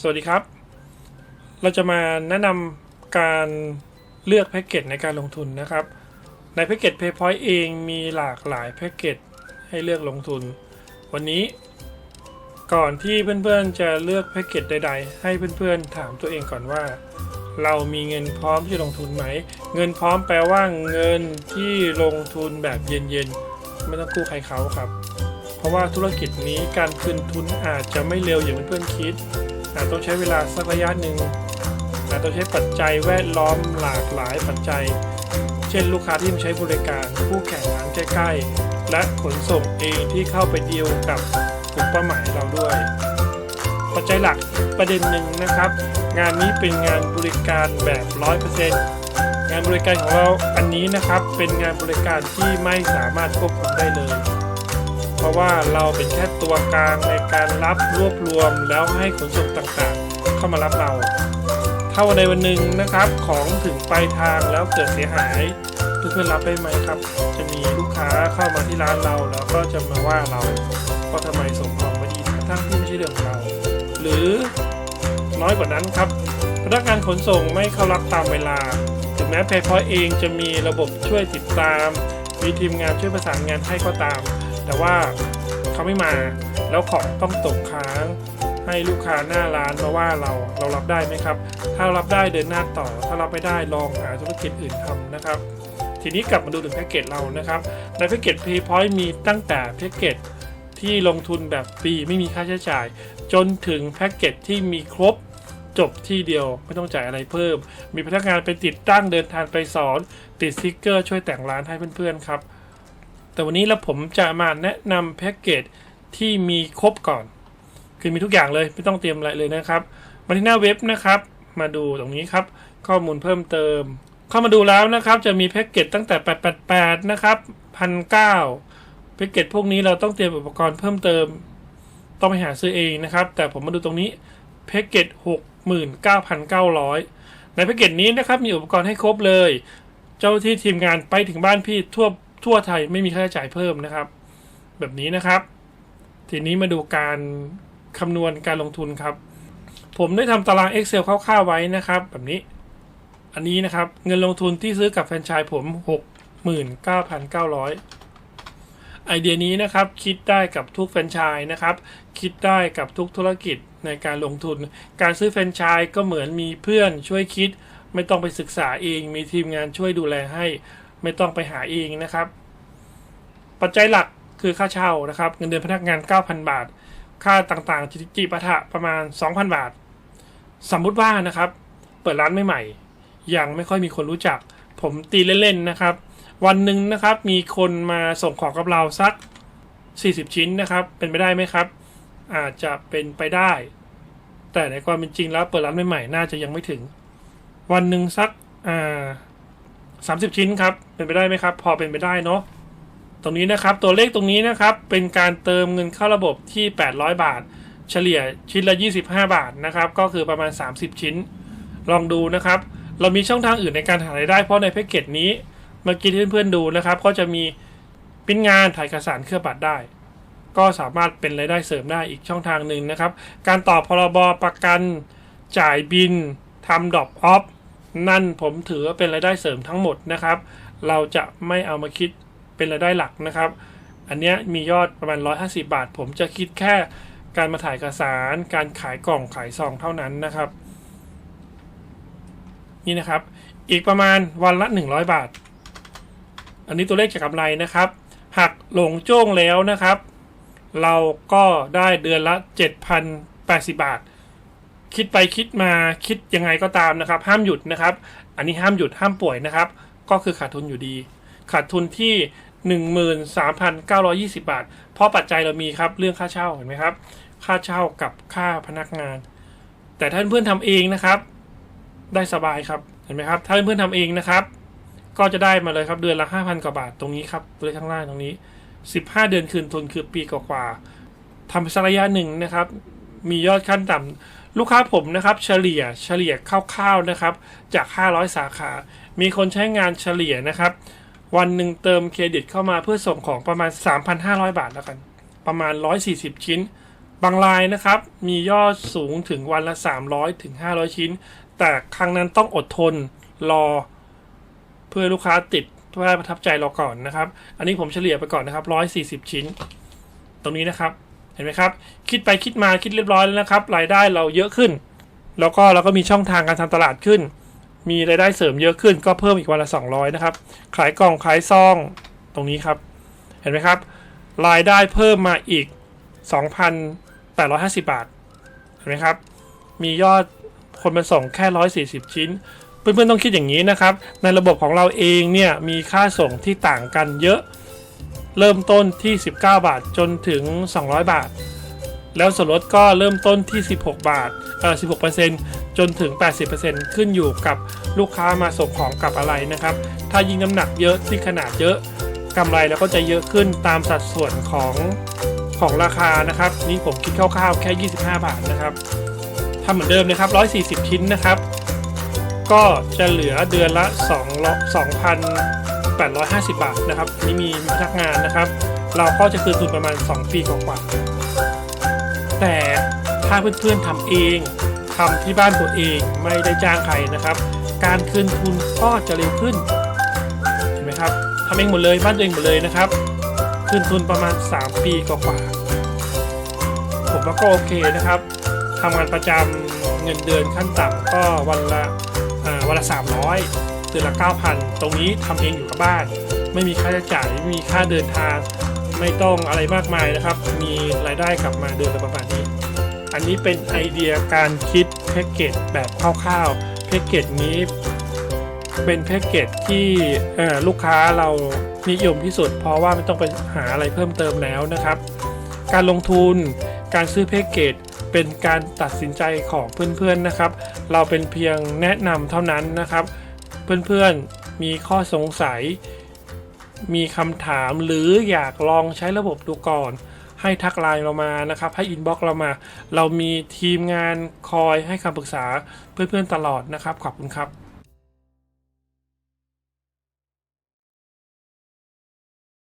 สวัสดีครับ เราจะมาแนะนำการเลือกแพ็กเกจในการลงทุนนะครับ ในแพ็กเกจ PayPoint เองมีหลากหลายแพ็กเกจให้เลือกลงทุน วันนี้ก่อนที่เพื่อนๆจะเลือกแพ็กเกจใด ๆ ให้เพื่อนๆถามตัวเองก่อนว่า เรามีเงินพร้อมที่ลงทุนไหม เงินพร้อมแปลว่าเงินที่ลงทุนแบบเย็นๆ ไม่ต้องกู้ใครเขาครับ เพราะว่าธุรกิจนี้การคืนทุนอาจจะไม่เร็วอย่างเพื่อนๆคิด ต้องใช้เวลาสักระยะหนึ่งอาจต้องใช้ปัจจัยแวดล้อมหลากหลายปัจจัย เช่น ลูกค้าที่มาใช้บริการคู่แข่งร้านใกล้ๆ และขนส่งเองที่เข้าไปเดีลกับกลุ่มเป้าหมายเราด้วย ปัจจัยหลักประเด็นหนึ่งนะครับ งานนี้เป็นงานบริการแบบ 100%งานบริการของเราอันนี้นะครับเป็นงานบริการที่ไม่สามารถควบคุมได้เลย เพราะว่าเราเป็นแค่ ตัวกลางในการรับรวบรวมแล้วให้ขนส่งต่างๆ เข้ามารับเรา ถ้าวันใดวันหนึ่งนะครับของถึงปลายทางแล้วเกิดเสียหายเพื่อนรับได้ไหมครับ จะมีลูกค้าเข้ามาที่ร้านเราแล้วก็จะมาว่าเราว่าทำไมส่งของไม่ดีทั้งที่ไม่ใช่เรื่องของเรา หรือน้อยกว่านั้นครับพนักงานขนส่งไม่เข้ารับตามเวลา ถึงแม้เพย์พอยเองจะมีระบบช่วยติดตาม มีทีมงานช่วยประสานงานให้ก็ตาม แต่ว่า เขาไม่มา แล้วของต้องตกค้าง ให้ลูกค้าหน้าร้านมาว่าเราเรารับได้ไหมครับ ถ้ารับได้เดินหน้าต่อ ถ้ารับไม่ได้ลองหาธุรกิจอื่นทำนะครับ ทีนี้กลับมาดูถึงแพ็กเกจเรานะครับ ในแพ็กเกจ PayPoint มีตั้งแต่แพ็กเกจที่ลงทุนแบบฟรีไม่มีค่าใช้จ่าย จนถึงแพ็กเกจที่มีครบจบที่เดียวไม่ต้องจ่ายอะไรเพิ่ม มีพนักงานไปติดตั้งเดินทางไปสอน ติดสติกเกอร์ช่วยแต่งร้านให้เพื่อนๆครับ แต่วันนี้แล้วผมจะมาแนะนำแพ็กเกจที่มีครบก่อน คือมีทุกอย่างเลยไม่ต้องเตรียมอะไรเลยนะครับ มาที่หน้าเว็บนะครับ มาดูตรงนี้ครับ ข้อมูลเพิ่มเติม เข้ามาดูแล้วนะครับ จะมีแพ็กเกจตั้งแต่ 888 นะครับ1,900แพ็กเกจพวกนี้เราต้องเตรียมอุปกรณ์เพิ่มเติม ต้องไปหาซื้อเองนะครับ แต่ผมมาดูตรงนี้แพ็กเกจ69,900 ในแพ็กเกจนี้นะครับมีอุปกรณ์ให้ครบเลย เจ้าที่ทีมงานไปถึงบ้านพี่ทั่ว ทั่วไทยไม่มีค่าใช้จ่ายเพิ่มนะครับ แบบนี้นะครับ ทีนี้มาดูการคำนวณการลงทุนครับ ผมได้ทำตาราง Excel คร่าวๆไว้นะครับ แบบนี้ อันนี้นะครับเงินลงทุนที่ซื้อกับแฟรนไชส์ผม 69,900 ไอเดียนี้นะครับคิดได้กับทุกแฟรนไชส์นะครับ คิดได้กับทุกธุรกิจในการลงทุน การซื้อแฟรนไชส์ก็เหมือนมีเพื่อนช่วยคิด ไม่ต้องไปศึกษาเองมีทีมงานช่วยดูแลให้ ไม่ต้องไปหาเองนะครับ ปัจจัยหลักคือค่าเช่านะครับ เงินเดือนพนักงาน 9,000 บาท ค่าต่างๆ จิจิปาถะประมาณ 2,000 บาท สมมุติว่านะครับ เปิดร้านใหม่ๆยังไม่ค่อยมีคนรู้จัก ผมตีเล่นๆนะครับ วันหนึ่งนะครับมีคนมาส่งของกับเราสัก 40 ชิ้นนะครับ เป็นไปได้ไหมครับ อาจจะเป็นไปได้ แต่ในความเป็นจริงแล้วเปิดร้านใหม่ๆน่าจะยังไม่ถึง วันหนึ่งสักอ่า สามสิบชิ้นครับ เป็นไปได้ไหมครับ พอเป็นไปได้เนาะตรงนี้นะครับตัวเลขตรงนี้นะครับเป็นการเติมเงินเข้าระบบที่ 800 บาท เฉลี่ยชิ้นละ 25 บาทนะครับก็คือประมาณ 30 ชิ้น ลองดูนะครับ เรามีช่องทางอื่นในการหารายได้เพราะในแพ็กเกจนี้เมื่อกี้ที่เพื่อนๆดูนะครับ ก็จะมีปิ้นงานถ่ายเอกสารเครื่องบัตรได้ ก็สามารถเป็นรายได้เสริมได้อีกช่องทางหนึ่งนะครับ การต่อพรบประกันจ่ายบินทำดอปออฟ นั่นผมถือเป็นรายได้เสริมทั้งหมดนะครับ เราจะไม่เอามาคิดเป็นรายได้หลักนะครับ อันนี้มียอดประมาณ 150 บาท ผมจะคิดแค่การมาถ่ายเอกสาร การขายกล่องขายซองเท่านั้นนะครับ นี่นะครับ อีกประมาณวันละ 100 บาท อันนี้ตัวเลขจากกำไรนะครับ หักหลงโจ้งแล้วนะครับ เราก็ได้เดือนละ 7,080 บาท คิดไปคิดมาคิดยังไงก็ตามนะครับ ห้ามหยุดนะครับ อันนี้ห้ามหยุดห้ามป่วยนะครับ ก็คือขาดทุนอยู่ดี ขาดทุนที่13,920 บาท เพราะปัจจัยเรามีครับเรื่องค่าเช่าเห็นไหมครับ ค่าเช่ากับค่าพนักงาน แต่ถ้านเพื่อนๆทำเองนะครับ ได้สบายครับเห็นไหมครับ ถ้าเพื่อนๆทำเองนะครับ ก็จะได้มาเลยครับเดือนละ 5,000 กว่าบาทตรงนี้ครับตัวเลขข้างล่างตรงนี้ 15 เดือนคืนทุนคือปีกว่าๆทำไปสักระยะหนึ่งนะครับ มียอดขั้นต่ำ ลูกค้าผมนะครับเฉลี่ยเฉลี่ยคร่าวๆนะครับจาก 500 สาขา มีคนใช้งานเฉลี่ยนะครับ วันหนึ่งเติมเครดิตเข้ามาเพื่อส่งของประมาณ 3,500 บาทแล้วกัน ประมาณ 140 ชิ้น บางรายนะครับ มียอดสูงถึงวันละ 300ถึง500 ชิ้น แต่ครั้งนั้นต้องอดทนรอ เพื่อลูกค้าติดเพื่อให้ประทับใจเราก่อนนะครับ อันนี้ผมเฉลี่ยไปก่อนนะครับ 140 ชิ้น ตรงนี้นะครับ เห็นไหมครับ คิดไปคิดมาคิดเรียบร้อยแล้วนะครับ รายได้เราเยอะขึ้น แล้วก็เราก็มีช่องทางการทำตลาดขึ้น มีรายได้เสริมเยอะขึ้น ก็เพิ่มอีกวันละ 200 นะครับ ขายกล่องขายซองตรงนี้ครับ เห็นไหมครับ รายได้เพิ่มมาอีก 2,850 บาท เห็นไหมครับ มียอดคนมาส่งแค่ 140 ชิ้น เพื่อนๆต้องคิดอย่างนี้นะครับ ในระบบของเราเองเนี่ยมีค่าส่งที่ต่างกันเยอะ เริ่มต้นที่ 19 บาทจนถึง 200 บาท แล้วส่วนลดก็เริ่มต้นที่ 16 บาทเอ่อ16%จนถึง 80%ขึ้นอยู่กับลูกค้ามาส่งของกับอะไรนะครับ ถ้ายิ่งน้ำหนักเยอะที่ขนาดเยอะกำไรเราก็จะเยอะขึ้นตามสัดส่วนของของราคานะครับ นี่ผมคิดคร่าวๆแค่ 25 บาทนะครับทำเหมือนเดิมนะครับ 140 ชิ้นนะครับ ก็จะเหลือเดือนละ2 2,000 850 บาทนะครับนี่มีพนักงานนะครับ เราก็จะคืนทุนประมาณ 2 ปีกว่าๆแต่ถ้าเพื่อนๆทำเองทำที่บ้านตัวเองไม่ได้จ้างใครนะครับ การคืนทุนก็จะเร็วขึ้นเห็นไหมครับทำเองหมดเลยบ้านตัวเองหมดเลยนะครับ คืนทุนประมาณ 3 ปีกว่าๆผมว่าก็โอเคนะครับทำงานประจำเงินเดือนขั้นต่ำก็วันละวันละ 300 ดือนละ 9,000 ตรงนี้ทำเองอยู่กับบ้าน ไม่มีค่าใช้จ่ายไม่มีค่าเดินทางไม่ต้องอะไรมากมายนะครับ มีรายได้กลับมาเดือนละประมาณนี้ อันนี้เป็นไอเดียการคิดแพ็กเกจแบบคร่าวๆแพ็กเกจนี้เป็นแพ็กเกจที่ลูกค้าเรานิยมที่สุด เพราะว่าไม่ต้องไปหาอะไรเพิ่มเติมแล้วนะครับ การลงทุนการซื้อแพ็กเกจเป็นการตัดสินใจของเพื่อนๆนะครับ เราเป็นเพียงแนะนำเท่านั้นนะครับ เพื่อนๆ มีข้อสงสัย มีคำถามหรืออยากลองใช้ระบบดูก่อน ให้ทักไลน์เรามานะครับ ให้อินบ็อกเรามา เรามีทีมงานคอยให้คำปรึกษาเพื่อนๆตลอดนะครับ ขอบคุณครับ